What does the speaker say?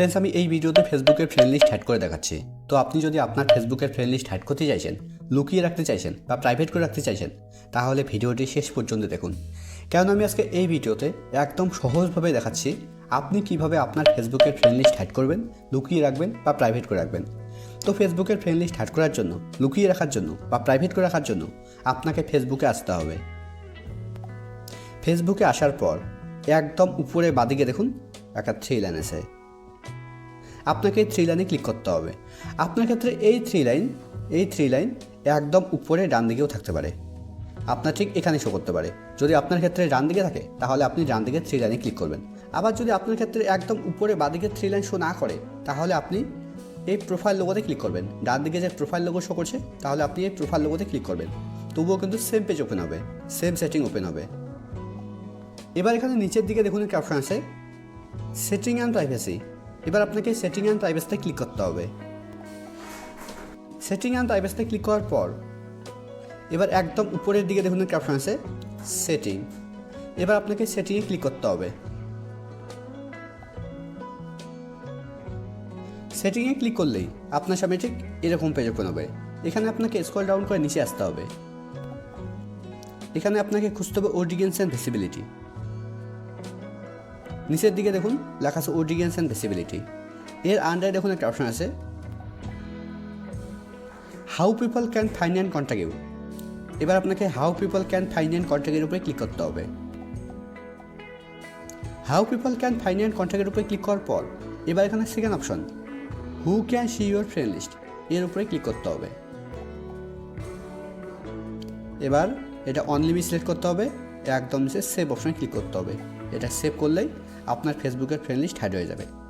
Friends আমি এই ভিডিওতে ফেসবুকের ফ্রেন্ড লিস্ট হ্যাড করে দেখাচ্ছি। তো আপনি যদি আপনার ফেসবুকের ফ্রেন্ড লিস্ট হ্যাড করতে চাইছেন, লুকিয়ে রাখতে চাইছেন বা প্রাইভেট করে রাখতে চাইছেন, তাহলে ভিডিওটি শেষ পর্যন্ত দেখুন। কেন আমি আজকে এই ভিডিওতে একদম সহজভাবে দেখাচ্ছি আপনি কীভাবে আপনার ফেসবুকের ফ্রেন্ড লিস্ট হ্যাড করবেন, লুকিয়ে রাখবেন বা প্রাইভেট করে রাখবেন। তো ফেসবুকের ফ্রেন্ড লিস্ট হ্যাড করার জন্য, লুকিয়ে রাখার জন্য বা প্রাইভেট করে রাখার জন্য আপনাকে ফেসবুকে আসতে হবে। ফেসবুকে আসার পর একদম উপরে বাদিকে দেখুন একটা থ্রি লাইন আছে আপনাকে থ্রি লাইনে ক্লিক করতে হবে। আপনার ক্ষেত্রে এই থ্রি লাইন এই থ্রি লাইন একদম উপরে ডান দিকেও থাকতে পারে। আপনার ঠিক এখানে শো করতে পারে। যদি আপনার ক্ষেত্রে ডান দিকে থাকে, তাহলে আপনি ডান দিকে থ্রি লাইনে ক্লিক করবেন। আবার যদি আপনার ক্ষেত্রে একদম উপরে বাদিকে থ্রি লাইন শো না করে, তাহলে আপনি এই প্রোফাইল লোগোতে ক্লিক করবেন। ডান দিকে যে প্রোফাইল লোগো শো করছে, তাহলে আপনি এই প্রোফাইল লোগোতে ক্লিক করবেন। তবুও কিন্তু সেম পেজ ওপেন হবে সেম সেটিং ওপেন হবে। এবার এখানে নিচের দিকে দেখুন একটা অপশন আছে সেটিং অ্যান্ড প্রাইভেসি এবার আপনাকে সেটিং অ্যান্ড প্রাইভেসিতে ক্লিক করতে হবে। সেটিং অ্যান্ড প্রাইভেসিতে ক্লিক করার পর, এবার একদম উপরের দিকে দেখুন একটা অপশন আছে সেটিং এবার আপনাকে সেটিংয়ে ক্লিক করতে হবে। সেটিংয়ে ক্লিক করলেই আপনার সামনে ঠিক এরকম পেজ ওপেন হবে। এখানে আপনাকে স্ক্রল ডাউন করে নিচে আসতে হবে। এখানে আপনাকে খুঁজতে হবে অডিয়েন্স অ্যান্ড ভিসিবিলিটি নিচের দিকে দেখুন, লেখা আছে অডিয়েন্স অ্যান্ড ভিসিবিলিটি এর আন্ডারে দেখুন একটা অপশন আছে। How people can find and contact এবার আপনাকে how people can find and কন্ট্যাক্টের উপরে ক্লিক করতে হবে। How people can find and কন্ট্যাক্টের উপরে ক্লিক করার পর, এবার এখানে second option who can see your friend list এর উপরে ক্লিক করতে হবে। এবার এটা অনলিমি সিলেক্ট করতে হবে। একদম নিচে সেভ অপশানে ক্লিক করতে হবে। এটা সেভ করলেই আপনার ফেসবুকের ফ্রেন্ড লিস্ট হ্যাড হয়ে যাবে।